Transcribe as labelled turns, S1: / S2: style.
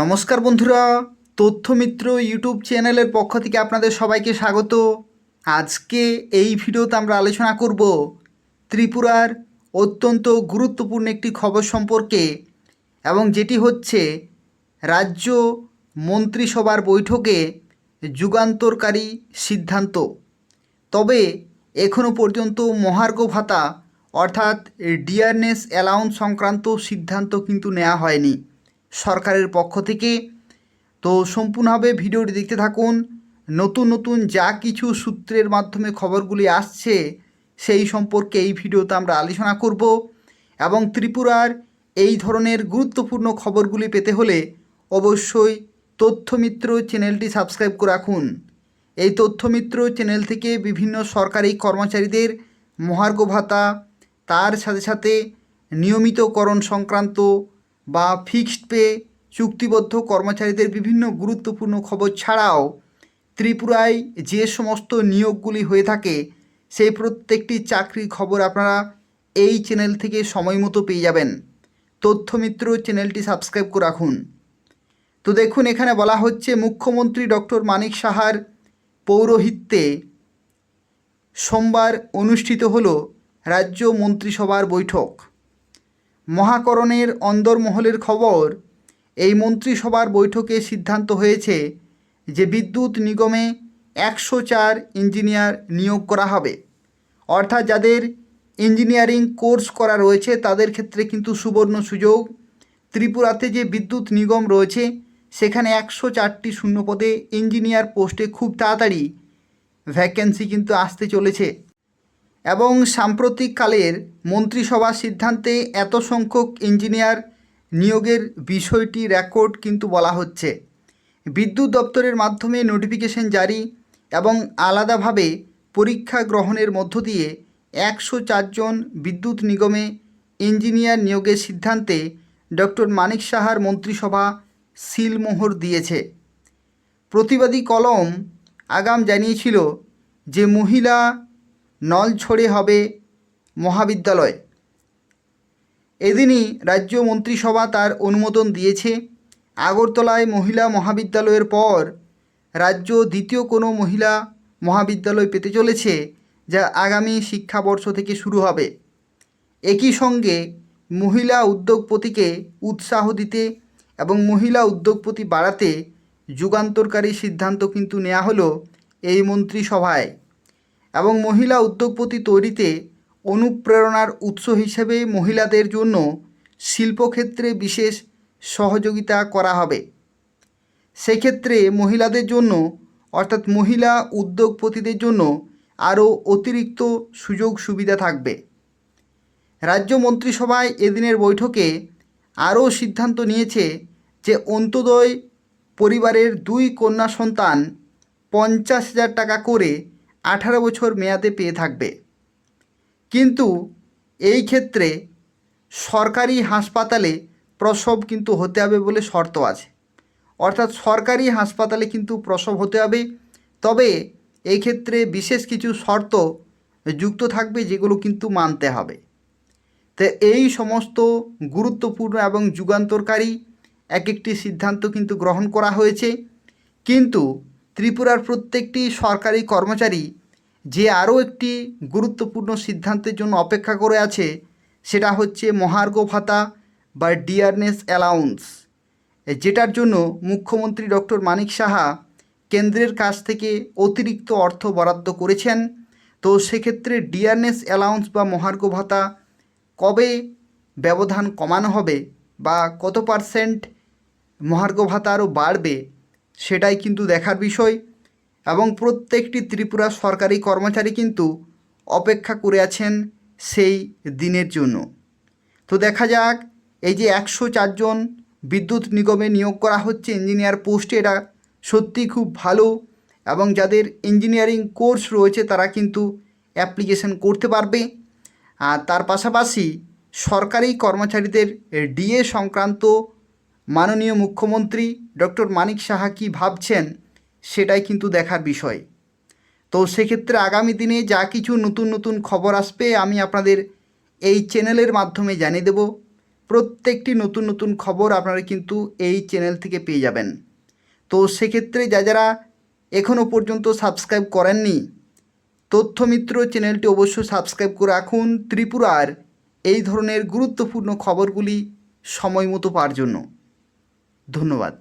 S1: নমস্কার বন্ধুরা, তথ্যমিত্র ইউটিউব চ্যানেলের পক্ষ থেকে আপনাদের সবাইকে স্বাগত। আজকে এই ভিডিওতে আমরা আলোচনা করব ত্রিপুরার অত্যন্ত গুরুত্বপূর্ণ একটি খবর সম্পর্কে এবং যেটি হচ্ছে রাজ্য মন্ত্রিসভার বৈঠকে যুগান্তরকারী সিদ্ধান্ত। তবে এখনও পর্যন্ত মহার্ঘ ভাতা অর্থাৎ ডিয়ারনেস অ্যালাউন্স সংক্রান্ত সিদ্ধান্ত কিন্তু নেওয়া হয়নি। সরকারের পক্ষ থেকে। তো সম্পূর্ণভাবে ভিডিওটি দেখতে থাকুন। নতুন নতুন যা কিছু সূত্রের মাধ্যমে খবরগুলি আসছে, সেই সম্পর্কে এই ভিডিওতে আমরা আলোচনা করব এবং ত্রিপুরার এই ধরনের গুরুত্বপূর্ণ খবরগুলি পেতে হলে অবশ্যই তথ্যমিত্র চ্যানেলটি সাবস্ক্রাইব করে রাখুন। এই তথ্যমিত্র চ্যানেল থেকে বিভিন্ন সরকারি কর্মচারীদের মহার্ঘ ভাতা, তার সাথে সাথে নিয়মিতকরণ সংক্রান্ত বা ফিক্সড পে চুক্তিবদ্ধ কর্মচারীদের বিভিন্ন গুরুত্বপূর্ণ খবর ছাড়াও ত্রিপুরায় যে সমস্ত নিয়োগগুলি হয়ে থাকে, সেই প্রত্যেকটি চাকরির খবর আপনারা এই চ্যানেল থেকে সময় মতো পেয়ে যাবেন। তথ্যমিত্র চ্যানেলটি সাবস্ক্রাইব করে রাখুন। তো দেখুন, এখানে বলা হচ্ছে, মুখ্যমন্ত্রী ডক্টর মানিক সাহার পৌরোহিত্যে সোমবার অনুষ্ঠিত হল রাজ্য মন্ত্রিসভার বৈঠক। মহাকরণের অন্দরমহলের খবর, এই মন্ত্রিসভার বৈঠকে সিদ্ধান্ত হয়েছে যে বিদ্যুৎ নিগমে একশো চার ইঞ্জিনিয়ার নিয়োগ করা হবে। অর্থাৎ যাদের ইঞ্জিনিয়ারিং কোর্স করা রয়েছে, তাদের ক্ষেত্রে কিন্তু সুবর্ণ সুযোগ। ত্রিপুরাতে যে বিদ্যুৎ নিগম রয়েছে, সেখানে একশো চারটি শূন্যপদে ইঞ্জিনিয়ার পোস্টে খুব তাড়াতাড়ি ভ্যাকেন্সি কিন্তু আসতে চলেছে। এবং সাম্প্রতিককালের মন্ত্রিসভা সিদ্ধান্তে এত সংখ্যক ইঞ্জিনিয়ার নিয়োগের বিষয়টি রেকর্ড কিন্তু বলা হচ্ছে। বিদ্যুৎ দপ্তরের মাধ্যমে নোটিফিকেশন জারি এবং আলাদাভাবে পরীক্ষা গ্রহণের মধ্য দিয়ে একশো চারজন বিদ্যুৎ নিগমে ইঞ্জিনিয়ার নিয়োগের সিদ্ধান্তে ডক্টর মানিক সাহার মন্ত্রিসভা সিলমোহর দিয়েছে। প্রতিবাদী কলম আগাম জানিয়েছিল যে মহিলা নলছড়ে হবে মহাবিদ্যালয়। এদিনই রাজ্য মন্ত্রিসভা তার অনুমোদন দিয়েছে। আগরতলায় মহিলা মহাবিদ্যালয়ের পর রাজ্য দ্বিতীয় কোনো মহিলা মহাবিদ্যালয় পেতে চলেছে, যা আগামী শিক্ষাবর্ষ থেকে শুরু হবে। একই সঙ্গে মহিলা উদ্যোগপতিকে উৎসাহ দিতে এবং মহিলা উদ্যোগপতি বাড়াতে যুগান্তরকারী সিদ্ধান্ত কিন্তু নেওয়া হলো এই মন্ত্রিসভায়। এবং মহিলা উদ্যোগপতি তৈরিতে অনুপ্রেরণার উৎস হিসেবে মহিলাদের জন্য শিল্পক্ষেত্রে বিশেষ সহযোগিতা করা হবে। সেক্ষেত্রে মহিলাদের জন্য, অর্থাৎ মহিলা উদ্যোগপতিদের জন্য আরও অতিরিক্ত সুযোগ সুবিধা থাকবে। রাজ্য মন্ত্রিসভায় এদিনের বৈঠকে আরও সিদ্ধান্ত নিয়েছে যে অন্তদয় পরিবারের দুই কন্যা সন্তান পঞ্চাশ হাজার টাকা করে আঠারো বছর মেয়াদে পেয়ে থাকবে। কিন্তু এই ক্ষেত্রে সরকারি হাসপাতালে প্রসব কিন্তু হতে হবে বলে শর্ত আছে। অর্থাৎ সরকারি হাসপাতালে কিন্তু প্রসব হতে হবে। তবে এই ক্ষেত্রে বিশেষ কিছু শর্ত যুক্ত থাকবে যেগুলো কিন্তু মানতে হবে। তো এই সমস্ত গুরুত্বপূর্ণ এবং যুগান্তরকারী এক একটি সিদ্ধান্ত কিন্তু গ্রহণ করা হয়েছে। কিন্তু ত্রিপুরার প্রত্যেকটি সরকারি কর্মচারী যে আরও একটি গুরুত্বপূর্ণ সিদ্ধান্তের জন্য অপেক্ষা করে আছে, সেটা হচ্ছে মহার্ঘ ভাতা বা ডিয়ারনেস অ্যালাউন্স, যেটার জন্য মুখ্যমন্ত্রী ডক্টর মানিক সাহা কেন্দ্রের কাছ থেকে অতিরিক্ত অর্থ বরাদ্দ করেছেন। তো সেক্ষেত্রে ডিয়ারনেস অ্যালাউন্স বা মহার্ঘ ভাতা কবে ব্যবধান কমানো হবে বা কত পার্সেন্ট মহার্ঘ ভাতা আরও বাড়বে সেটাই কিন্তু দেখার বিষয় এবং প্রত্যেকটি ত্রিপুরা সরকারি কর্মচারী কিন্তু অপেক্ষা করে আছেন সেই দিনের জন্য। তো দেখা যাক, এই যে একশো চারজন বিদ্যুৎ নিগমে নিয়োগ করা হচ্ছে ইঞ্জিনিয়ার পোস্টে, এটা সত্যি খুব ভালো এবং যাদের ইঞ্জিনিয়ারিং কোর্স রয়েছে তারা কিন্তু অ্যাপ্লিকেশন করতে পারবে। আর তার পাশাপাশি সরকারি কর্মচারীদের ডিএ সংক্রান্ত মাননীয় মুখ্যমন্ত্রী ডক্টর মানিক সাহা কী ভাবছেন সেটাই কিন্তু দেখার বিষয়। তো সেক্ষেত্রে আগামী দিনে যা কিছু নতুন নতুন খবর আসবে আমি আপনাদের এই চ্যানেলের মাধ্যমে জানিয়ে দেব। প্রত্যেকটি নতুন নতুন খবর আপনারা কিন্তু এই চ্যানেল থেকে পেয়ে যাবেন। তো সেক্ষেত্রে যা যারা এখনও পর্যন্ত সাবস্ক্রাইব করেননি, তথ্যমিত্র চ্যানেলটি অবশ্যই সাবস্ক্রাইব করে রাখুন। ত্রিপুরার এই ধরনের গুরুত্বপূর্ণ খবরগুলি সময় মতো পাওয়ার জন্য। ধন্যবাদ।